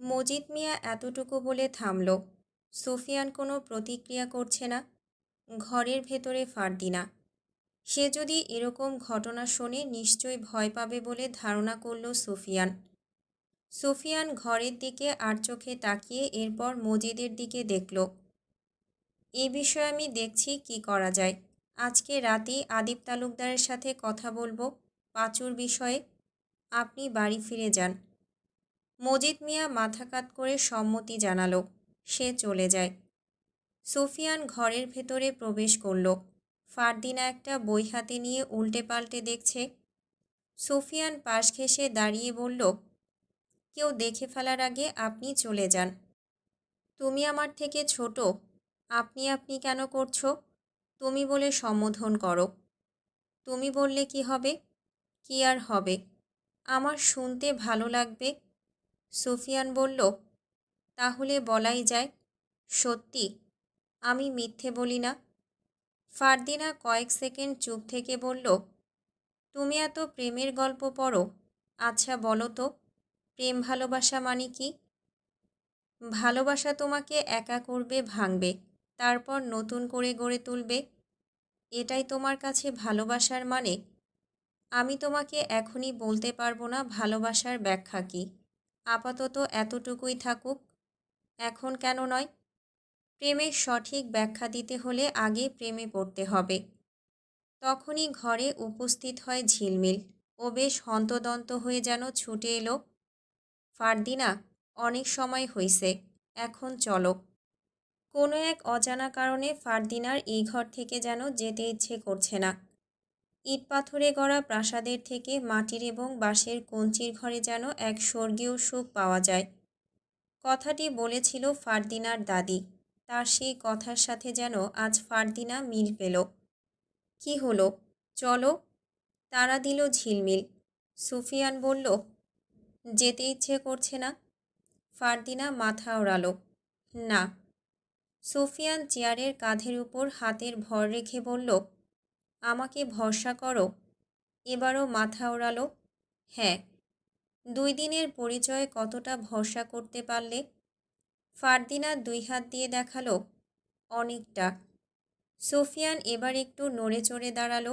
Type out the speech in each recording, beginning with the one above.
মজিদ মিয়া এতটুকু বলে থামল। সুফিয়ান কোনো প্রতিক্রিয়া করছে না। ঘরের ভেতরে ফারদিনা। সে যদি এরকম ঘটনা শোনে নিশ্চয়ই ভয় পাবে বলে ধারণা করল সুফিয়ান। সুফিয়ান ঘরের দিকে আর চোখে তাকিয়ে এরপর মজিদের দিকে দেখল। এ বিষয়ে আমি দেখছি কি করা যায়। আজকে রাতেই আদিব তালুকদারের সাথে কথা বলব পাঁচুর বিষয়ে। আপনি বাড়ি ফিরে যান। মজিদ মিয়া মাথা কাত করে সম্মতি জানালো। সে চলে যায়। সুফিয়ান ঘরের ভেতরে প্রবেশ করল। ফারদিনা একটা বই হাতে নিয়ে উল্টে পাল্টে দেখছে। সুফিয়ান পাশ ঘেঁষে দাঁড়িয়ে বলল, কেউ দেখে ফেলার আগে আপনি চলে যান। তুমি আমার থেকে ছোট। আপনি আপনি কেন করছ? তুমি বলে সম্বোধন করো। তুমি বললে কি হবে? কি আর হবে? আমার শুনতে ভালো লাগবে। সুফিয়ান বলল, তাহলে বলাই যায়, সত্যি, আমি মিথ্যে বলি না? ফারদিনা কয়েক সেকেন্ড চুপ থেকে বলল, তুমি এত প্রেমের গল্প পড়ো আচ্ছা বলো তো, প্রেম ভালোবাসা মানে কি? ভালোবাসা তোমাকে একা করবে, ভাঙবে, তারপর নতুন করে গড়ে তুলবে, এটাই তোমার কাছে ভালোবাসার মানে। আমি তোমাকে এখনই বলতে পারব না ভালোবাসার ব্যাখ্যা কী। আপাতত এতটুকুই থাকুক। এখন কেন নয়? প্রেমের সঠিক ব্যাখ্যা দিতে হলে আগে প্রেমে পড়তে হবে। তখনই ঘরে উপস্থিত হয় ঝিলমিল। ও বেশ হন্তদন্ত হয়ে যেন ছুটে এলো। ফারদিনা, অনেক সময় হইছে, এখন চলো। কোনো এক অজানা কারণে ফারদিনার এই ঘর থেকে যেন যেতে ইচ্ছে করছে না। ইট পাথরে গড়া প্রাসাদের থেকে মাটির এবং বাঁশের কঞ্চির ঘরে যেন এক স্বর্গীয় সুখ পাওয়া যায়। কথাটি বলেছিল ফারদিনার দাদি। তার সেই কথার সাথে যেন আজ ফারদিনা মিল পেল। কি হলো? চলো। তারা দিল ঝিলমিল। সুফিয়ান বলল, যেতে ইচ্ছে করছে না? ফারদিনা মাথা ওড়ালো, না। সুফিয়ান চেয়ারের কাঁধের উপর হাতের ভর রেখে বলল আমাকে ভরসা করো। এবারও মাথা ওড়ালো। হ্যাঁ দুই দিনের পরিচয়ে কতটা ভরসা করতে পারলে? ফারদিনা দুই হাত দিয়ে দেখাল, অনেকটা। সুফিয়ান এবার একটু নড়ে চড়ে দাঁড়াল,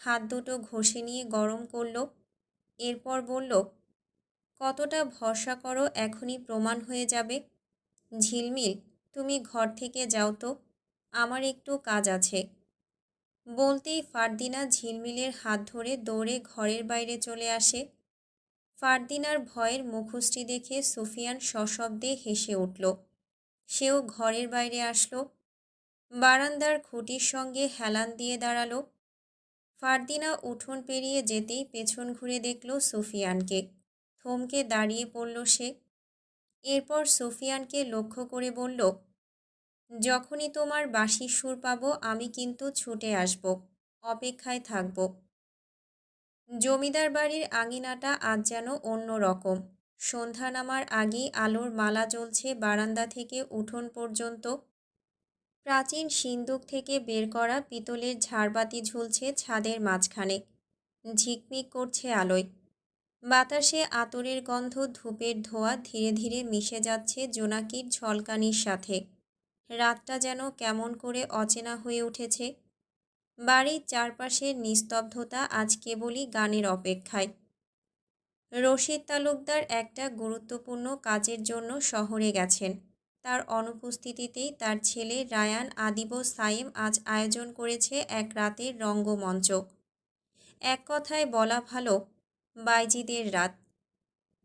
হাত দুটো ঘষে নিয়ে গরম করল, এরপর বলল, কতটা ভরসা করো এখনই প্রমাণ হয়ে যাবে। ঝিলমিল, তুমি ঘর থেকে যাও তো, আমার একটু কাজ আছে। বলতেই ফারদিনা ঝিলমিলের হাত ধরে দৌড়ে ঘরের বাইরে চলে আসে। ফারদিনার ভয়ের মুখশ্রী দেখে সুফিয়ান সশব্দে হেসে উঠল। সেও ঘরের বাইরে আসলো। বারান্দার খুঁটির সঙ্গে হেলান দিয়ে দাঁড়াল। ফারদিনা উঠোন পেরিয়ে যেতেই পেছন ঘুরে দেখল সুফিয়ানকে। থমকে দাঁড়িয়ে পড়ল সে। এরপর সুফিয়ানকে লক্ষ্য করে বলল যখনই তোমার বাঁশির সুর পাব, আমি কিন্তু ছুটে আসব, অপেক্ষায় থাকব। জমিদার বাড়ির আঙিনাটা আজ যেন অন্য রকম। সন্ধ্যা নামার আগেই আলোর মালা জ্বলছে বারান্দা থেকে উঠোন পর্যন্ত। প্রাচীন সিন্দুক থেকে বের করা পিতলের ঝাড়বাতি ঝুলছে ছাদের মাঝখানে। ঝিকমিক করছে আলোয়। বাতাসে আতরের গন্ধ ধূপের ধোয়া ধীরে ধীরে মিশে যাচ্ছে জোনাকির ঝলকানির সাথে। রাতটা যেন কেমন করে অচেনা হয়ে উঠেছে। বাড়ির চারপাশের নিস্তব্ধতা আজ কেবলই গানের অপেক্ষায়। রশিদ তালুকদার একটা গুরুত্বপূর্ণ কাজের জন্য শহরে গেছেন। তার অনুপস্থিতিতেই তার ছেলে রায়ান আদিব সাইম আজ আয়োজন করেছে এক রাতের রঙ্গমঞ্চ। এক কথায় বলা ভালো, বাইজিদের রাত।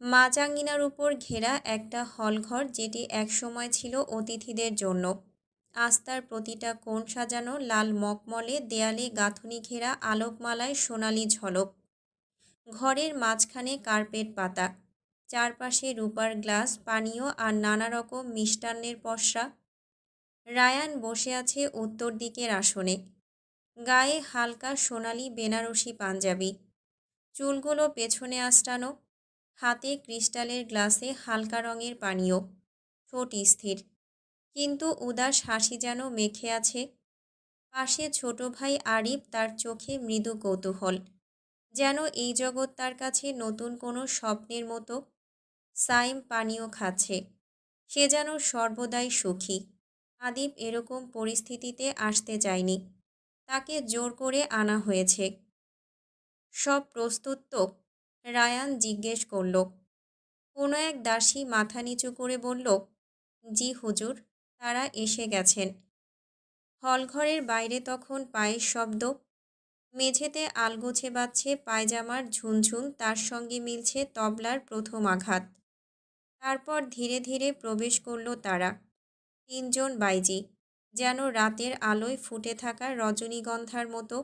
মাজাঙ্গিনার উপর ঘেরা একটা হলঘর যেটি একসময় ছিল অতিথিদের জন্য। আস্তার প্রতিটা কোণ সাজানো লাল মকমলে দেয়ালে গাঁথনি ঘেরা আলোকমালায় সোনালি ঝলক। ঘরের মাঝখানে কার্পেট পাতা। চারপাশে রূপার গ্লাস, পানীয় আর নানা রকম মিষ্টান্নের পশরা রায়ান বসে আছে উত্তর দিকের আসনে। গায়ে হালকা সোনালি বেনারসি পাঞ্জাবি। চুলগুলো পেছনে আস্টানো হাতে ক্রিস্টালের গ্লাসে হালকা রঙের পানীয়। ঠোঁট স্থির। কিন্তু উদাস হাসি যেন মেখে আছে। পাশে ছোট ভাই আরিফ তার চোখে মৃদু কৌতূহল। যেন এই জগৎ তার কাছে নতুন কোনো স্বপ্নের মতো। সাইম পানীয় খাচ্ছে। সে যেন সর্বদাই সুখী। আদিপ এরকম পরিস্থিতিতে আসতে চায়নি। তাকে জোর করে আনা হয়েছে। সব প্রস্তুত তো? রায়ান জিজ্ঞেস করল, কোনো এক দাসী মাথা নিচু করে বলল, জি হুজুর, তারা এসে গেছেন। হলঘরের বাইরে তখন পায়ের শব্দ, মেঝেতে আলগোছে বাজছে পায়জামার ঝুনঝুন, তার সঙ্গে মিলছে তবলার প্রথম আঘাত। তারপর ধীরে ধীরে প্রবেশ করল তারা, তিনজন বাইজি, যেন রাতের আলোয় ফুটে থাকা রজনীগন্ধার মতো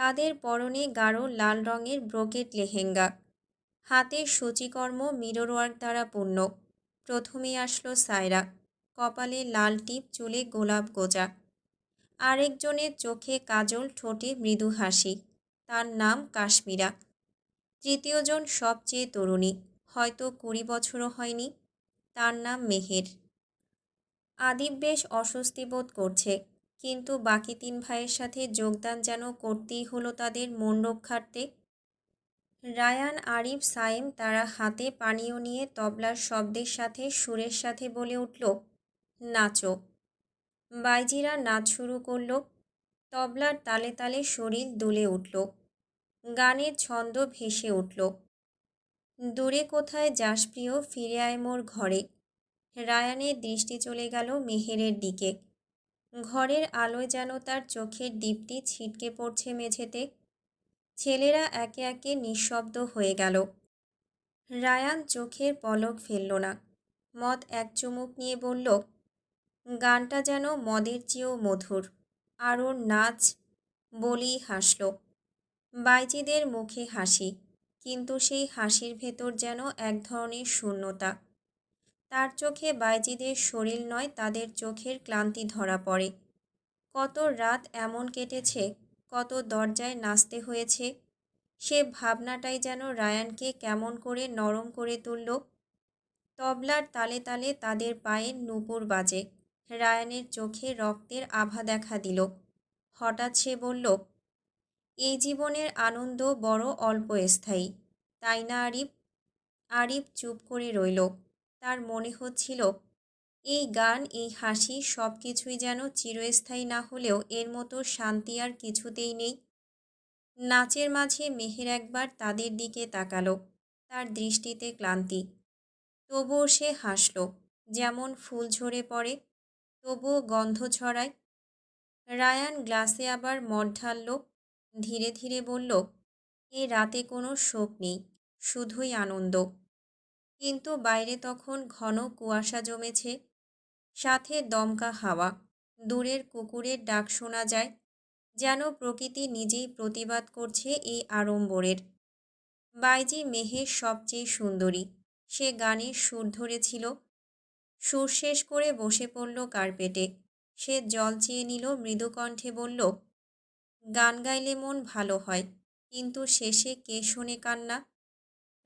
তাদের পরনে গাঢ় লাল রঙের ব্রোকেট লেহেঙ্গা। হাতের সূচিকর্ম মিররওয়ার্ক দ্বারা পূর্ণ। প্রথমেই আসলো সায়রা। কপালে লাল টিপ, চুলে গোলাপ গোজা। আরেকজনের চোখে কাজল, ঠোঁটে মৃদু হাসি। তার নাম কাশ্মীরা। তৃতীয়জন সবচেয়ে তরুণী। হয়তো কুড়ি বছরও হয়নি। তার নাম মেহের। আদিব বেশ অস্বস্তি বোধ করছে। কিন্তু বাকি তিন ভাইয়ের সাথে যোগদান যেন করতেই হলো তাদের মন রক্ষার্থে। রায়ান, আরিফ সাইম তারা হাতে পানীয় নিয়ে তবলার শব্দের সাথে সুরের সাথে বলে উঠল, নাচো। বাইজিরা নাচ শুরু করল। তবলার তালে তালে শরীর দুলে উঠল। গানের ছন্দ ভেসে উঠল। দূরে কোথায় যাস প্রিয়, ফিরে আয় মোর ঘরে। রায়ানের দৃষ্টি চলে গেল মেহেরের দিকে। ঘরের আলোয় যেন তার চোখের দীপ্তি ছিটকে পড়ছে মেঝেতে। ছেলেরা একে একে নিঃশব্দ হয়ে গেল। রায়ান চোখের পলক ফেলল না। মদ এক চুমুক নিয়ে বলল, গানটা যেন মদের চেয়েও মধুর, আর ওর নাচ বলেই হাসল। বাইজিদের মুখে হাসি, কিন্তু সেই হাসির ভেতর যেন এক ধরনের শূন্যতা। তার চোখে বাইজিদের শরীর নয়, তাদের চোখের ক্লান্তি ধরা পড়ে। কত রাত এমন কেটেছে, কত দরজায় নাচতে হয়েছে, সে ভাবনাটাই যেন রায়ানকে কেমন করে নরম করে তুলল। তবলার তালে তালে তাদের পায়ের নুপুর বাজে, রায়ানের চোখে রক্তের আভা দেখা দিল। হঠাৎ সে বলল, এই জীবনের আনন্দ বড় অল্প স্থায়ী তাই না আরিফ? আরিফ চুপ করে রইল। তার মনে হচ্ছিল, এই গান, এই হাসি সব কিছুই যেন চিরস্থায়ী না হলেও এর মতো শান্তি আর কিছুতেই নেই। নাচের মাঝে মেহের একবার তাদের দিকে তাকালো, তার দৃষ্টিতে ক্লান্তি। তবুও সে হাসল, যেমন ফুল ঝরে পড়ে, তবুও গন্ধ ছড়ায়। রায়ান গ্লাসে আবার মদ ঢালল, ধীরে ধীরে বলল, এ রাতে কোনো শোক নেই, শুধুই আনন্দ। কিন্তু বাইরে তখন ঘন কুয়াশা জমেছে। সাথে দমকা হাওয়া, দূরের কুকুরের ডাক শোনা যায়, যেন প্রকৃতি নিজেই প্রতিবাদ করছে এই আড়ম্বরের। বাইজি মেহের সবচেয়ে সুন্দরী, সে গানের সুর ধরেছিল। সুর শেষ করে বসে পড়ল কার্পেটে। সে জল চেয়ে নিল মৃদু কণ্ঠে, বলল, গান গাইলে মন ভালো হয়, কিন্তু শেষে কে শোনে কান্না?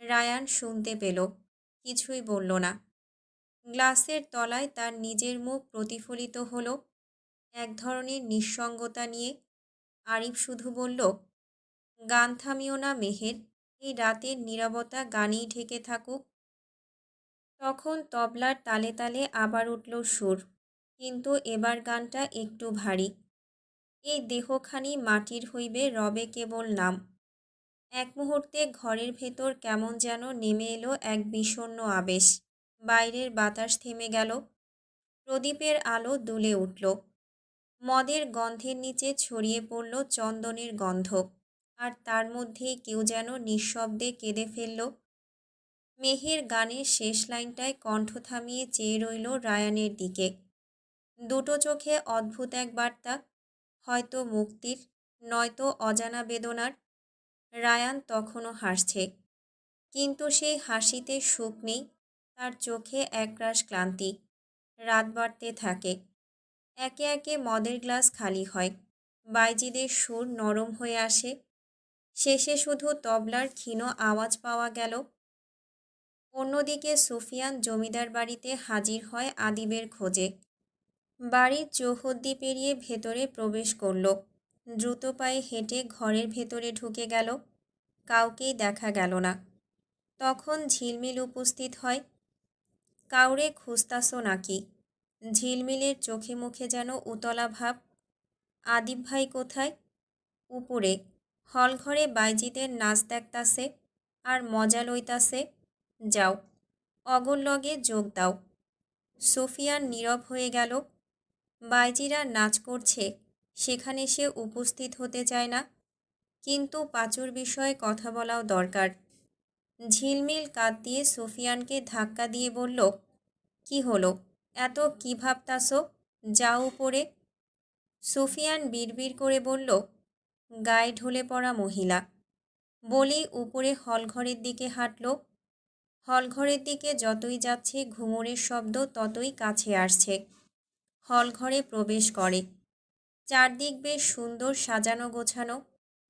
রায়ান শুনতে পেল। কিছুই বলল না। গ্লাসের তলায় তার নিজের মুখ প্রতিফলিত হলো। এক ধরনের নিঃসঙ্গতা নিয়ে আরিফ শুধু বলল, গান থামিও না মেহের, এই রাতের নীরবতা গানেই ঢেকে থাকুক। তখন তবলার তালে তালে আবার উঠল সুর, কিন্তু এবার গানটা একটু ভারী। এই দেহখানি মাটির হইবে, রবে কেবল নাম। এক মুহূর্তে ঘরের ভেতর কেমন যেন নেমে এলো এক বিষণ্ন আবেশ। বাইরের বাতাস থেমে গেল। প্রদীপের আলো দুলে উঠল। মদের গন্ধের নিচে ছড়িয়ে পড়ল চন্দনের গন্ধ। আর তার মধ্যে কেউ যেন নিঃশব্দে কেঁদে ফেলল। মেহের গানের শেষ লাইনটায় কণ্ঠ থামিয়ে চেয়ে রইল রায়ানের দিকে। দুটো চোখে অদ্ভুত এক বার্তা, হয়তো মুক্তির, নয়তো অজানা বেদনার। রায়ান তখনও হাসছে। কিন্তু সেই হাসিতে সুখ নেই, তার চোখে একরাশ ক্লান্তি। রাত বাড়তে থাকে। একে একে মদের গ্লাস খালি হয়। বাইজিদের সুর নরম হয়ে আসে। শেষে শুধু তবলার ক্ষীণ আওয়াজ পাওয়া গেল। অন্যদিকে সুফিয়ান জমিদার বাড়িতে হাজির হয় আদিবের খোঁজে। বাড়ির চৌহদ্দি পেরিয়ে ভেতরে প্রবেশ করল। দ্রুত পায়ে হেঁটে ঘরের ভেতরে ঢুকে গেল, কাউকেই দেখা গেল না। তখন ঝিলমিল উপস্থিত হয়, কাউরে খুঁজতাছো নাকি? ঝিলমিলের চোখে মুখে যেন উতলা ভাব, আদিব ভাই কোথায়? উপরে, হলঘরে বাইজিদের নাচ দেখতাছে আর মজা লইতাছে, যাও অগর লগে যোগ দাও। সোফিয়ান নীরব হয়ে গেল, বাইজিরা নাচ করছে সেখানে সে উপস্থিত হতে চায় না। কিন্তু পাঁচুর বিষয়ে কথা বলাও দরকার। ঝিলমিল কাঁদ দিয়ে সোফিয়ানকে ধাক্কা দিয়ে বলল, কি হলো? এত কি ভাবতাছো? যাও উপরে। সুফিয়ান বিড়বিড় করে বলল, গায়ে ঢলে পড়া মহিলা। বলি উপরে হলঘরের দিকে হাঁটল। হলঘরের দিকে যতই যাচ্ছে ঘুঙুরের শব্দ ততই কাছে আসছে। হলঘরে প্রবেশ করে। চারদিক বেশ সুন্দর সাজানো গোছানো,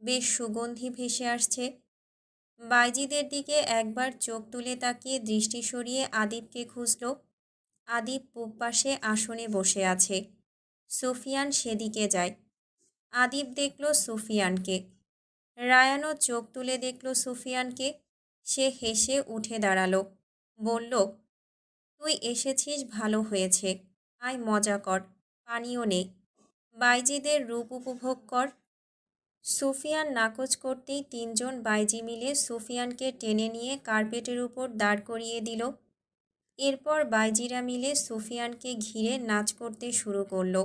বেশ সুগন্ধি ভেসে আসছে। বাইজিদের দিকে একবার চোখ তুলে তাকিয়ে দৃষ্টি সরিয়ে আদিবকে খুঁজল। আদিব পূব পাশে আসনে বসে আছে। সুফিয়ান সেদিকে যায়। আদিব দেখল সুফিয়ানকে। রায়ানও চোখ তুলে দেখল সুফিয়ানকে। সে হেসে উঠে দাঁড়াল। বলল, তুই এসেছিস, ভালো হয়েছে। আয় মজা কর, পানিও নে বাইজিদের রূপ উপভোগ কর। সুফিয়ান নাকচ করতেই তিনজন বাইজি মিলে সুফিয়ানকে টেনে নিয়ে কার্পেটের উপর দাঁড় করিয়ে দিল। এরপর বাইজিরা মিলে সুফিয়ানকে ঘিরে নাচ করতে শুরু করল।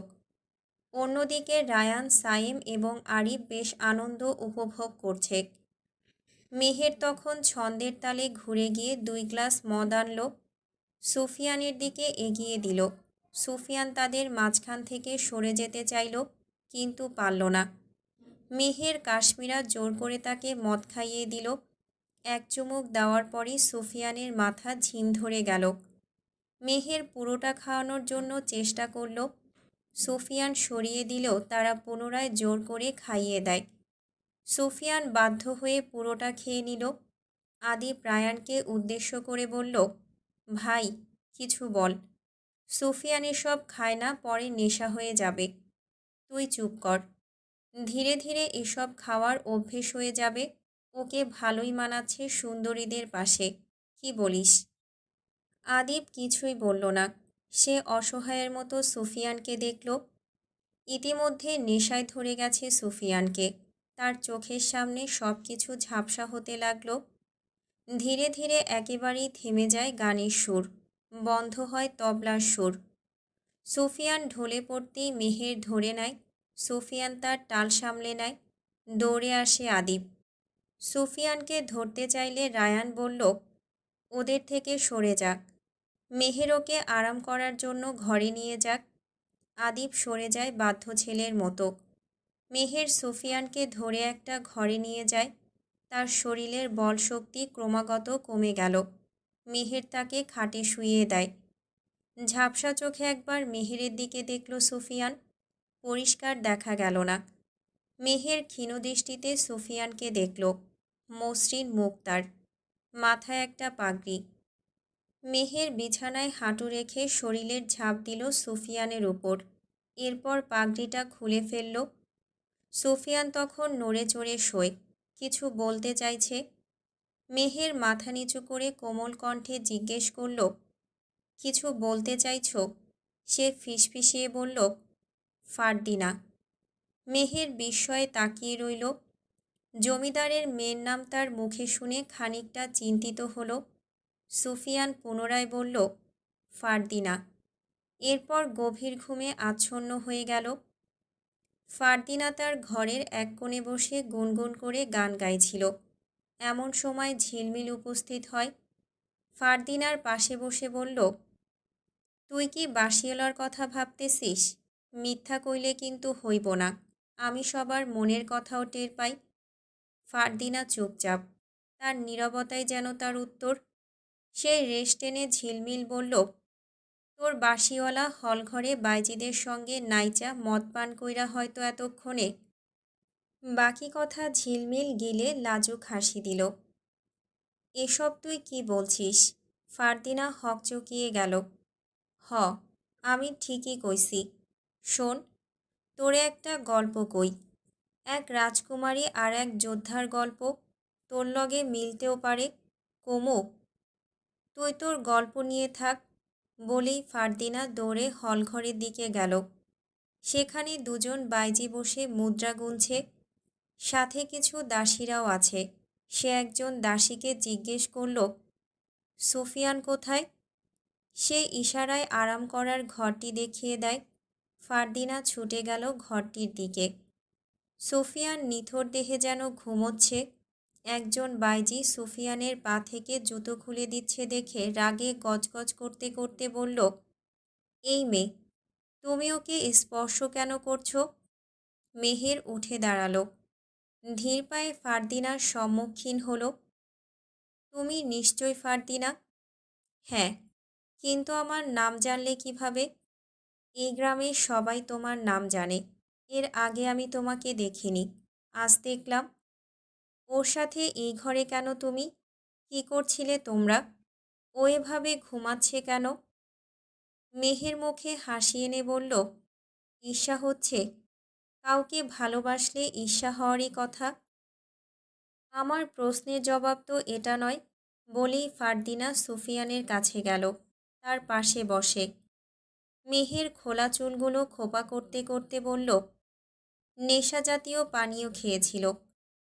অন্যদিকে রায়ান সাইম এবং আরিফ বেশ আনন্দ উপভোগ করছে। মেহের তখন ছন্দের তালে ঘুরে গিয়ে দুই গ্লাস মদ আনল। সুফিয়ানের দিকে এগিয়ে দিল। সুফিয়ান তাদের মাঝখান থেকে সরে যেতে চাইল, কিন্তু পারল না। মেহের কাশ্মীরা জোর করে তাকে মদ খাইয়ে দিল। এক চুমুক দেওয়ার পরই সুফিয়ানের মাথা ঝিম ধরে গেল। মেহের পুরোটা খাওয়ানোর জন্য চেষ্টা করল। সুফিয়ান সরিয়ে দিলেও তারা পুনরায় জোর করে খাইয়ে দেয়। সুফিয়ান বাধ্য হয়ে পুরোটা খেয়ে নিল। আদি প্রায়ানকে উদ্দেশ্য করে বলল, ভাই, কিছু বল। সুফিয়ান এসব খায় না, পরে নেশা হয়ে যাবে। তুই চুপ কর। ধীরে ধীরে এসব খাওয়ার অভ্যেস হয়ে যাবে। ওকে ভালোই মানাচ্ছে সুন্দরীদের পাশে। কি বলিস? আদিব কিছুই বলল না। সে অসহায়ের মতো সুফিয়ানকে দেখল। ইতিমধ্যে নেশায় ধরে গেছে সুফিয়ানকে। তার চোখের সামনে সব কিছু ঝাপসা হতে লাগল। ধীরে ধীরে একেবারেই থেমে যায় গানের সুর। বন্ধ হয় তবলার সুর। সুফিয়ান ঢলে পড়তেই মেহের ধরে নেয়, সুফিয়ান তার টাল সামলে নেয়, দৌড়ে আসে আদিব। সুফিয়ানকে ধরতে চাইলে রায়ান বলল, ওদের থেকে সরে যাক। মেহেরকে আরাম করার জন্য ঘরে নিয়ে যাক। আদিব সরে যায় বাধ্য ছেলের মতো। মেহের সুফিয়ানকে ধরে একটা ঘরে নিয়ে যায়, তার শরীরের বল শক্তি ক্রমাগত কমে গেল। মেহের তাকে খাটে শুইয়ে দেয়। ঝাপসা চোখে একবার মেহেরের দিকে দেখল সুফিয়ান। পরিষ্কার দেখা গেল না। মেহের ক্ষীণদৃষ্টিতে সুফিয়ানকে দেখল। মসৃণ মুখ তার। মাথায় একটা পাগড়ি। মেহের বিছানায় হাঁটু রেখে শরীরের ঝাঁপ দিল সুফিয়ানের উপর। এরপর পাগড়িটা খুলে ফেলল। সুফিয়ান তখন নড়ে চড়ে শোয়। কিছু বলতে চাইছে। মেহের মাথা নিচু করে কোমল কণ্ঠে জিজ্ঞেস করল, কিছু বলতে চাইছ? সে ফিসফিসিয়ে বলল, ফারদিনা। মেহের বিস্ময়ে তাকিয়ে রইল। জমিদারের মেয়ের নাম তার মুখে শুনে খানিকটা চিন্তিত হলো। সুফিয়ান পুনরায় বলল, ফারদিনা। এরপর গভীর ঘুমে আচ্ছন্ন হয়ে গেল। ফারদিনা তার ঘরের এক কোণে বসে গুনগুন করে গান গাইছিল। এমন সময় ঝিলমিল উপস্থিত হয়। ফারদিনার পাশে বসে বলল, তুই কি বাসিওলার কথা ভাবতেছিস? মিথ্যা কইলে কিন্তু হইব না। আমি সবার মনের কথাও টের পাই। ফারদিনা চুপচাপ, তার নীরবতায় যেন তার উত্তর। সেই রেশ টেনে ঝিলমিল বলল, তোর বাসিওয়ালা হলঘরে বাইজিদের সঙ্গে নাইচা মদ পান কইরা হয়তো এতক্ষণে বাকি কথা ঝিলমিল গিলে লাজুক হাসি দিল। এসব তুই কি বলছিস? ফারদিনা হক চকিয়ে গেল। হ, আমি ঠিকই কইছি। শোন, তোরে একটা গল্প কই। এক রাজকুমারী আর এক যোদ্ধার গল্প। তোর লগে মিলতেও পারে। কোমো, তুই তোর গল্প নিয়ে থাক। বলেই ফারদিনা দৌড়ে হলঘরের দিকে গেল। সেখানে দুজন বাইজি বসে মুদ্রা গুনছে। সাথে কিছু দাসীরাও আছে। সে একজন দাসীকে জিজ্ঞেস করল, সুফিয়ান কোথায়? সে ইশারায় আরাম করার ঘরটি দেখিয়ে দেয়। ফারদিনা ছুটে গেল ঘরটির দিকে। সুফিয়ান নিথর দেহে যেন ঘুমোচ্ছে। একজন বাইজি সুফিয়ানের পা থেকে জুতো খুলে দিচ্ছে দেখে রাগে গজগজ করতে করতে বলল, এই মেয়ে, তুমি ওকে স্পর্শ কেন করছ? মেহের উঠে দাঁড়াল। ধীর পায়ে ফারদিনার সম্মুখীন হলো। তুমি নিশ্চয় ফারদিনা? হ্যাঁ কিন্তু আমার নাম জানলে কীভাবে? এই গ্রামে সবাই তোমার নাম জানে। এর আগে আমি তোমাকে দেখিনি। আজ দেখলাম। ওর সাথে এই ঘরে কেন তুমি? কি করছিলে তোমরা? ও এভাবে ঘুমাচ্ছে কেন? মেহের মুখে হাসি এনে বলল, ঈর্ষা হচ্ছে। কাউকে ভালোবাসলে ঈর্ষা হওয়ারই কথা। আমার প্রশ্নের জবাব তো এটা নয়, বলেই ফারদিনা সুফিয়ানের কাছে গেল, তার পাশে বসে। মেহের খোলা চুলগুলো খোপা করতে করতে বলল, নেশা জাতীয় পানীয় খেয়েছিল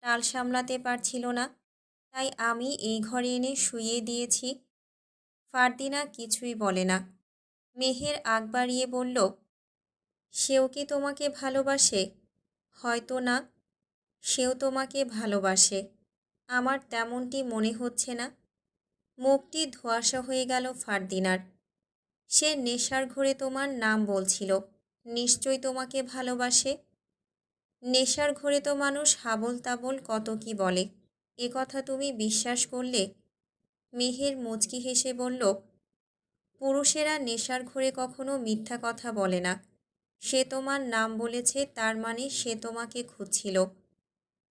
টাল সামলাতে পারছিল না, তাই আমি এই ঘরে এনে শুইয়ে দিয়েছি। ফারদিনা কিছুই বলে না। মেহের আগ বাড়িয়ে বলল সেও কি তোমাকে ভালোবাসে? হয়তো না। সেও তোমাকে ভালোবাসে। আমার তেমনটি মনে হচ্ছে না। মুখটি ধোঁয়াশা হয়ে গেল ফারদিনার। সে নেশার ঘরে তোমার নাম বলছিল। নিশ্চয় তোমাকে ভালোবাসে। নেশার ঘরে তো মানুষ হাবল তাবল কত কি বলে। এ কথা তুমি বিশ্বাস করলে? মেহের মুচকি হেসে বলল, পুরুষেরা নেশার ঘরে কখনো মিথ্যা কথা বলে না। সে তোমার নাম বলেছে, তার মানে সে তোমাকে খুঁজছিল।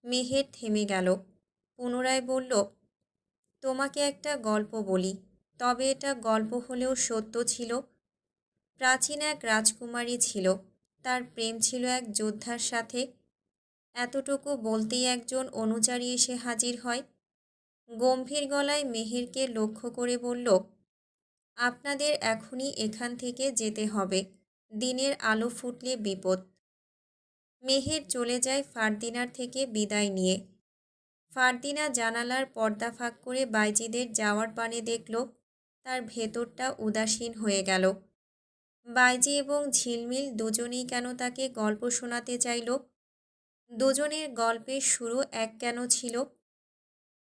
মেহের থেমে গেল, পুনরায় বলল, তোমাকে একটা গল্প বলি। তবে এটা গল্প হলেও সত্য ছিল। প্রাচীন এক রাজকুমারী ছিল, তার প্রেম ছিল এক যোদ্ধার সাথে। এতটুকু বলতেই একজন অনুচারী এসে হাজির হয়। গম্ভীর গলায় মেহেরকে লক্ষ্য করে বলল, আপনাদের এখনই এখান থেকে যেতে হবে। দিনের আলো ফুটলে বিপদ। মেহের চলে যায় ফারদিনার থেকে বিদায় নিয়ে। ফারদিনা জানালার পর্দা ফাঁক করে বাইজিদের যাওয়ার পানে দেখল, তার ভেতরটা উদাসীন হয়ে গেল। বাইজি এবং ঝিলমিল দুজনেই কেন তাকে গল্প শোনাতে চাইল? দুজনের গল্পের শুরু এক কেন ছিল?